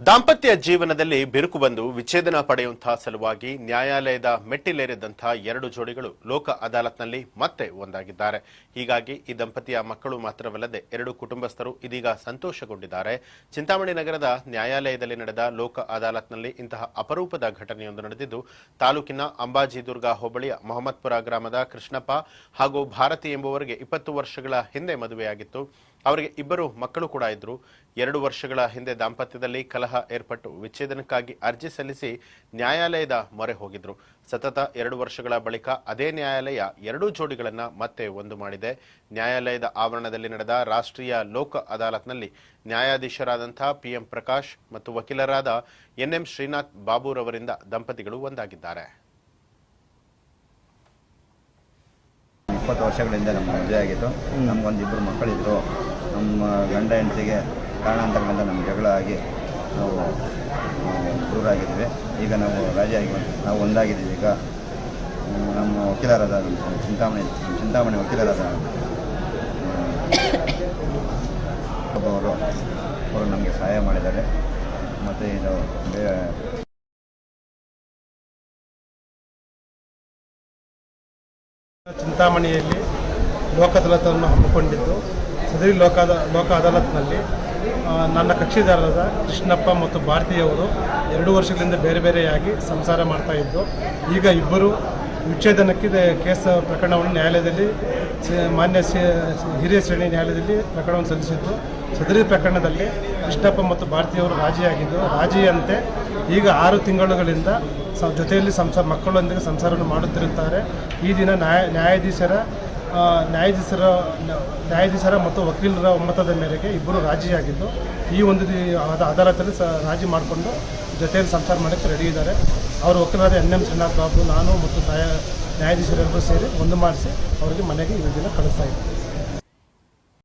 ದಾಂಪತ್ಯ ಜೀವನದಲ್ಲಿ ಬಿರುಕು ಬಂದು ವಿಚ್ಛೇದನ ಪಡೆಯುವಂತಹ ಸಲುವಾಗಿ ನ್ಯಾಯಾಲಯದ ಮೆಟ್ಟಿಲೇರಿದಂತಹ ಎರಡು ಜೋಡಿಗಳು ಲೋಕ ಅದಾಲತ್ನಲ್ಲಿ ಮತ್ತೆ ಒಂದಾಗಿದ್ದಾರೆ. ಹೀಗಾಗಿ ಈ ದಂಪತಿಯ ಮಕ್ಕಳು ಮಾತ್ರವಲ್ಲದೆ ಎರಡು ಕುಟುಂಬಸ್ಥರು ಇದೀಗ ಸಂತೋಷಗೊಂಡಿದ್ದಾರೆ. ಚಿಂತಾಮಣಿ ನಗರದ ನ್ಯಾಯಾಲಯದಲ್ಲಿ ನಡೆದ ಲೋಕ ಅದಾಲತ್ನಲ್ಲಿ ಇಂತಹ ಅಪರೂಪದ ಘಟನೆಯೊಂದು ನಡೆದಿದ್ದು, ತಾಲೂಕಿನ ಅಂಬಾಜಿದುರ್ಗ ಹೋಬಳಿಯ ಮೊಹಮ್ಮದ್ಪುರ ಗ್ರಾಮದ ಕೃಷ್ಣಪ್ಪ ಹಾಗೂ ಭಾರತಿ ಎಂಬುವರಿಗೆ ಇಪ್ಪತ್ತು ವರ್ಷಗಳ ಹಿಂದೆ ಮದುವೆಯಾಗಿತ್ತು. ಅವರಿಗೆ ಇಬ್ಬರು ಮಕ್ಕಳು ಕೂಡ ಇದ್ರು ಎರಡು ವರ್ಷಗಳ ಹಿಂದೆ ದಾಂಪತ್ಯದಲ್ಲಿ ಕಲಹ ಏರ್ಪಟ್ಟು ವಿಚ್ಛೇದನಕ್ಕಾಗಿ ಅರ್ಜಿ ಸಲ್ಲಿಸಿ ನ್ಯಾಯಾಲಯದ ಮೊರೆ ಹೋಗಿದ್ರು. ಸತತ ಎರಡು ವರ್ಷಗಳ ಬಳಿಕ ಅದೇ ನ್ಯಾಯಾಲಯ ಎರಡೂ ಜೋಡಿಗಳನ್ನ ಮತ್ತೆ ಒಂದು ಮಾಡಿದೆ. ನ್ಯಾಯಾಲಯದ ಆವರಣದಲ್ಲಿ ನಡೆದ ರಾಷ್ಟ್ರೀಯ ಲೋಕ ಅದಾಲತ್ನಲ್ಲಿ ನ್ಯಾಯಾಧೀಶರಾದಂತಹ ಪಿಎಂ ಪ್ರಕಾಶ್ ಮತ್ತು ವಕೀಲರಾದ ಎನ್ಎಂ ಶ್ರೀನಾಥ್ ಬಾಬುರವರಿಂದ ದಂಪತಿಗಳು ಒಂದಾಗಿದ್ದಾರೆ. ಇಪ್ಪತ್ತು ವರ್ಷಗಳಿಂದ ನಮ್ಮ ಮದುವೆ ಆಗಿತ್ತು ನಮಗೊಂದಿಬ್ಬರು ಮಕ್ಕಳಿದ್ರು. ನಮ್ಮ ಗಂಡ ಹೆಂಡತಿಗೆ ಕಾರಣಾಂತರಗಳಿಂದ ನಮ್ಮ ಜಗಳ ಆಗಿ ನಾವು ದೂರ ಆಗಿದ್ದೇವೆ ಈಗ ನಾವು ರಾಜ ಆಗಿ ನಾವು ಒಂದಾಗಿದ್ದೀವಿ. ಈಗ ನಮ್ಮ ವಕೀಲರಾದ ಚಿಂತಾಮಣಿ ಚಿಂತಾಮಣಿ ವಕೀಲರಾದ ಅವರು ಅವರು ನಮಗೆ ಸಹಾಯ ಮಾಡಿದ್ದಾರೆ. ಮತ್ತು ಇದು ಚಿಂತಾಮಣಿಯಲ್ಲಿ ಲೋಕ ಅದಾಲತನ್ನು ಹಮ್ಮಿಕೊಂಡಿದ್ದು. ಸದರಿ ಲೋಕ ಲೋಕ ಅದಾಲತ್ನಲ್ಲಿ ನನ್ನ ಕಕ್ಷಿದಾರರಾದ ಕೃಷ್ಣಪ್ಪ ಮತ್ತು ಭಾರತೀಯವರು ಎರಡು ವರ್ಷಗಳಿಂದ ಬೇರೆ ಬೇರೆಯಾಗಿ ಸಂಸಾರ ಮಾಡ್ತಾ ಇದ್ದು, ಈಗ ಇಬ್ಬರು ವಿಚ್ಛೇದನಕ್ಕೆ ಕೇಸ್ ಪ್ರಕರಣವನ್ನು ನ್ಯಾಯಾಲಯದಲ್ಲಿ ಮಾನ್ಯ ಹಿರಿಯ ಶ್ರೇಣಿ ನ್ಯಾಯಾಲಯದಲ್ಲಿ ಪ್ರಕರಣವನ್ನು ಸಲ್ಲಿಸಿದ್ದು. ಸದರಿ ಪ್ರಕರಣದಲ್ಲಿ ಕೃಷ್ಣಪ್ಪ ಮತ್ತು ಭಾರತೀಯವರು ರಾಜಿಯಾಗಿದ್ದು, ರಾಜಿಯಂತೆ ಈಗ ಆರು ತಿಂಗಳುಗಳಿಂದ ಜೊತೆಯಲ್ಲಿ ಸಂಸಾರ ಮಕ್ಕಳೊಂದಿಗೆ ಸಂಸಾರವನ್ನು ಮಾಡುತ್ತಿರುತ್ತಾರೆ. ಈ ದಿನ ನ್ಯಾಯ, ನ್ಯಾಯಾಧೀಶರ ನ್ಯಾಯಾಧೀಶರ ನ್ಯಾಯಾಧೀಶರ ಮತ್ತು ವಕೀಲರ ಒಮ್ಮತದ ಮೇರೆಗೆ ಇಬ್ಬರು ರಾಜಿಯಾಗಿದ್ದು, ಈ ಒಂದು ಅದಾಲತಲ್ಲಿ ಸ, ರಾಜಿ ಮಾಡಿಕೊಂಡು ಜೊತೆಯಲ್ಲಿ ಸಂಸಾರ ಮಾಡೋಕ್ಕೆ ರೆಡಿ ಇದ್ದಾರೆ. ಅವರ ವಕೀಲರಾದ ಎನ್ ಎಂ ಶ್ರೀನಾಥ್ ಬಾಬು, ನಾನು ಮತ್ತು ನ್ಯಾಯ ನ್ಯಾಯಾಧೀಶರೆಲ್ಲರೂ ಸೇರಿ ಒಂದು ಮಾಡಿಸಿ, ಅವರಿಗೆ ಮನೆಗೆ ಇವತ್ತಿನ ಕಳಿಸ್ತಾ ಇದ್ದೀವಿ